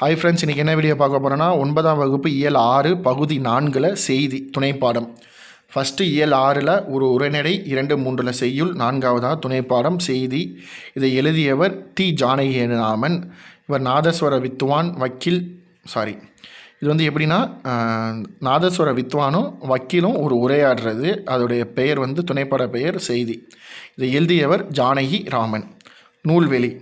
Hi friends இன்றைக்கி என்ன video பார்க்க போகிறோன்னா ஒன்பதாம் வகுப்பு இயல் ஆறு பகுதி நான்கில் செய்தி துணைப்பாடம். ஃபஸ்ட்டு இயல் ஆறில் ஒரு உரைநடை இரண்டு மூன்றில் செய்யுள் நான்காவதாக துணைப்பாடம் செய்தி. இதை எழுதியவர் டி. ஜானகிராமன் இவர் நாதஸ்வர வித்வான் வக்கீல் சாரி இது வந்து எப்படின்னா நாதஸ்வர வித்வானும் வக்கீலும் ஒரு உரையாடுறது. அதோடைய பெயர் வந்து துணைப்பட பெயர் செய்தி. இதை எழுதியவர் ஜானகி ராமன் நூல்வெளி.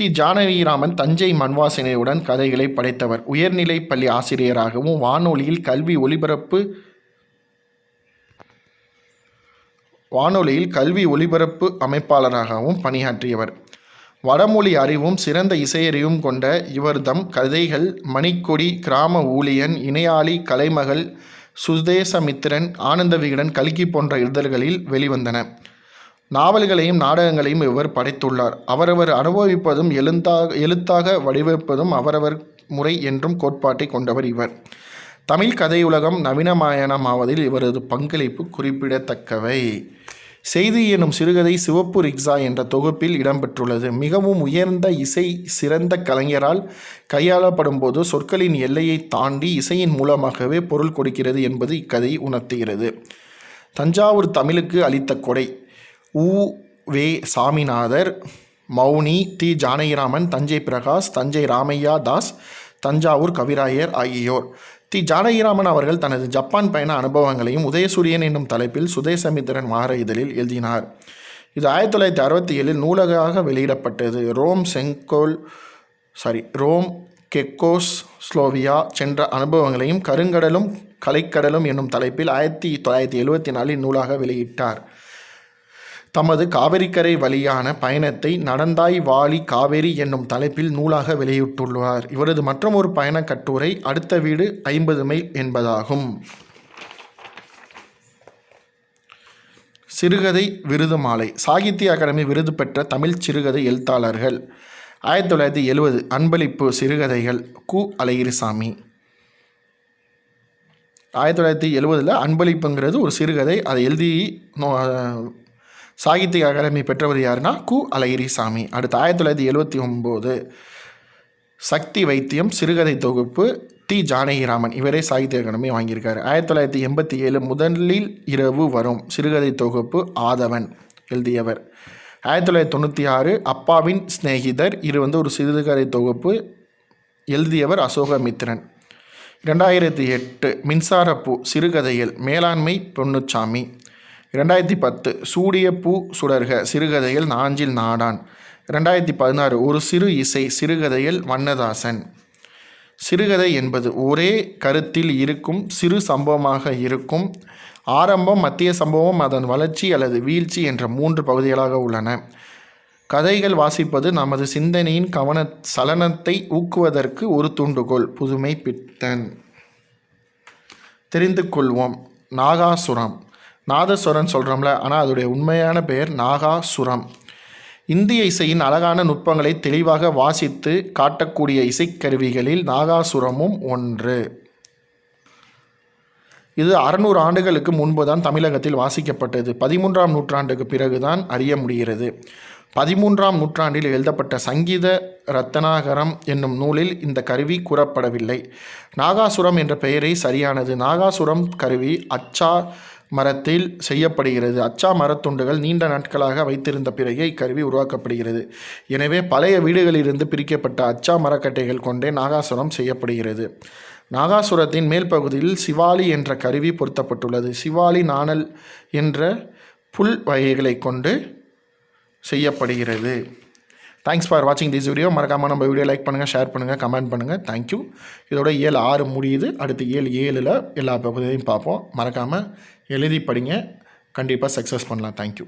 தி ஜானகிராமன் தஞ்சை மண்வாசனையுடன் கதைகளை படைத்தவர். உயர்நிலைப் பள்ளி ஆசிரியராகவும் வானொலியில் கல்வி ஒலிபரப்பு வானொலியில் கல்வி ஒலிபரப்பு அமைப்பாளராகவும் பணியாற்றியவர். வடமொழி அறிவும் சிறந்த இசையறிவும் கொண்ட இவர்தம் கதைகள் மணிக்கொடி கிராம ஊழியன் இணையாளி கலைமகள் சுதேசமித்திரன் ஆனந்த விகடன் கல்கி போன்ற இதழ்களில் வெளிவந்தன. நாவல்களையும் நாடகங்களையும் இவர் படைத்துள்ளார். அவரவர் அனுபவிப்பதும் எழுத்தாக எழுத்தாக வடிவமைப்பதும் அவரவர் முறை என்றும் கோட்பாட்டை கொண்டவர் இவர். தமிழ் கதையுலகம் நவீனமயமாவதில் இவரது பங்களிப்பு குறிப்பிடத்தக்கவை. செய்தி எனும் சிறுகதை சிவப்பு ரிக்ஸா என்ற தொகுப்பில் இடம்பெற்றுள்ளது. மிகவும் உயர்ந்த இசை சிறந்த கலைஞரால் கையாளப்படும் போது சொற்களின் எல்லையை தாண்டி இசையின் மூலமாகவே பொருள் கொடுக்கிறது என்பது இக்கதை உணர்த்துகிறது. தஞ்சாவூர் தமிழுக்கு அளித்த கொடை. உ வே சாமிநாதர் மௌனி தி ஜானகிராமன் தஞ்சை பிரகாஷ் தஞ்சை ராமையா தாஸ் தஞ்சாவூர் கவிராயர் ஆகியோர். தி ஜானகிராமன் அவர்கள் தனது ஜப்பான் பயண அனுபவங்களையும் உதயசூரியன் என்னும் தலைப்பில் சுதேசமித்திரன் வார இதழில் எழுதினார். இது ஆயிரத்தி தொள்ளாயிரத்தி அறுபத்தி ஏழில் நூலகாக வெளியிடப்பட்டது. ரோம் செங்கோல் சாரி ரோம் கெக்கோஸ் ஸ்லோவியா சென்ற அனுபவங்களையும் கருங்கடலும் கலைக்கடலும் என்னும் தலைப்பில் ஆயிரத்தி தொள்ளாயிரத்தி எழுபத்தி நாலில் நூலாக வெளியிட்டார். தமது காவிரிக்கரை வழியான பயணத்தை நடந்தாய் வாலி காவேரி என்னும் தலைப்பில் நூலாக வெளியிட்டுள்ளார். இவரது மற்றொரு பயணக் கட்டுரை அடுத்த வீடு ஐம்பது மைல் என்பதாகும். சிறுகதை விருது மாலை சாகித்ய அகாடமி விருது பெற்ற தமிழ் சிறுகதை எழுத்தாளர்கள். ஆயிரத்தி தொள்ளாயிரத்தி எழுபது அன்பளிப்பு சிறுகதைகள். கு. அழகிரிசாமி. ஆயிரத்தி தொள்ளாயிரத்தி எழுபதில் அன்பளிப்புங்கிறது ஒரு சிறுகதை. அதை எழுதி சாகித்ய அகாடமி பெற்றவர் யாருன்னா கு. அலகிரி சாமி அடுத்து ஆயிரத்தி தொள்ளாயிரத்தி எழுபத்தி ஒம்பது சக்தி வைத்தியம் சிறுகதை தொகுப்பு டி. ஜானகிராமன். இவரே சாகித்ய அகாடமி வாங்கியிருக்காரு. ஆயிரத்தி தொள்ளாயிரத்தி எண்பத்தி ஏழு முதலில் இரவு வரும் சிறுகதை தொகுப்பு ஆதவன் எழுதியவர். ஆயிரத்தி தொள்ளாயிரத்தி தொண்ணூற்றி ஆறு அப்பாவின் சிநேகிதர். இது வந்து ஒரு சிறுகதை தொகுப்பு எழுதியவர் அசோகமித்ரன். ரெண்டாயிரத்தி எட்டு மின்சாரப்பூ சிறுகதைகள் மேலாண்மை பொன்னுச்சாமி. ரெண்டாயிரத்தி பத்து சூடிய பூ சுடர்க சிறுகதையில் நாஞ்சில் நாடான். ரெண்டாயிரத்தி பதினாறு ஒரு சிறு இசை சிறுகதையில் வண்ணதாசன். சிறுகதை என்பது ஒரே கருத்தில் இருக்கும் சிறு சம்பவமாக இருக்கும். ஆரம்பம் மத்திய சம்பவம் அதன் வளர்ச்சி அல்லது வீழ்ச்சி என்ற மூன்று பகுதிகளாக உள்ளன. கதைகள் வாசிப்பது நமது சிந்தனையின் கவன சலனத்தை ஊக்குவதற்கு ஒரு தூண்டுகோல் புதுமை பித்தன். தெரிந்து கொள்வோம். நாகாசுரம். நாதஸ்வரன் சொல்கிறோம்ல ஆனால் அதோடைய உண்மையான பெயர் நாகாசுரம். இந்திய இசையின் அழகான நுட்பங்களை தெளிவாக வாசித்து காட்டக்கூடிய இசைக்கருவிகளில் நாகாசுரமும் ஒன்று. இது அறுநூறு ஆண்டுகளுக்கு முன்பு தான் தமிழகத்தில் வாசிக்கப்பட்டது. பதிமூன்றாம் நூற்றாண்டுக்கு பிறகுதான் அறிய முடிகிறது. பதிமூன்றாம் நூற்றாண்டில் எழுதப்பட்ட சங்கீத ரத்தனாகரம் என்னும் நூலில் இந்த கருவி கூறப்படவில்லை. நாகாசுரம் என்ற பெயரே சரியானது. நாகாசுரம் கருவி அச்சா மரத்தில் செய்யப்படுகிறது. அச்சா மரத்துண்டுகள் நீண்ட நாட்களாக வைத்திருந்த பிறகே இக்கருவி உருவாக்கப்படுகிறது. எனவே பழைய வீடுகளிலிருந்து பிரிக்கப்பட்ட அச்சா மரக்கட்டைகள் கொண்டே நாகாசுரம் செய்யப்படுகிறது. நாகாசுரத்தின் மேல் பகுதியில் சிவாலி என்ற கருவி பொருத்தப்பட்டுள்ளது. சிவாலி நாணல் என்ற புல் வகைகளை கொண்டு செய்யப்படுகிறது. தேங்க்ஸ் ஃபார் வாட்சிங் திஸ் வீடியோ மறக்காமல் நம்ம வீடியோ லைக் பண்ணுங்கள் ஷேர் பண்ணுங்கள் கமெண்ட் பண்ணுங்கள் தேங்க்யூ இதோட ஏழு ஆறு முடியுது. அடுத்து ஏழு ஏழில் எல்லா பகுதியையும் பார்ப்போம். மறக்காமல் எழுதி படிங்க. கண்டிப்பாக சக்ஸஸ் பண்ணலாம். தேங்க்யூ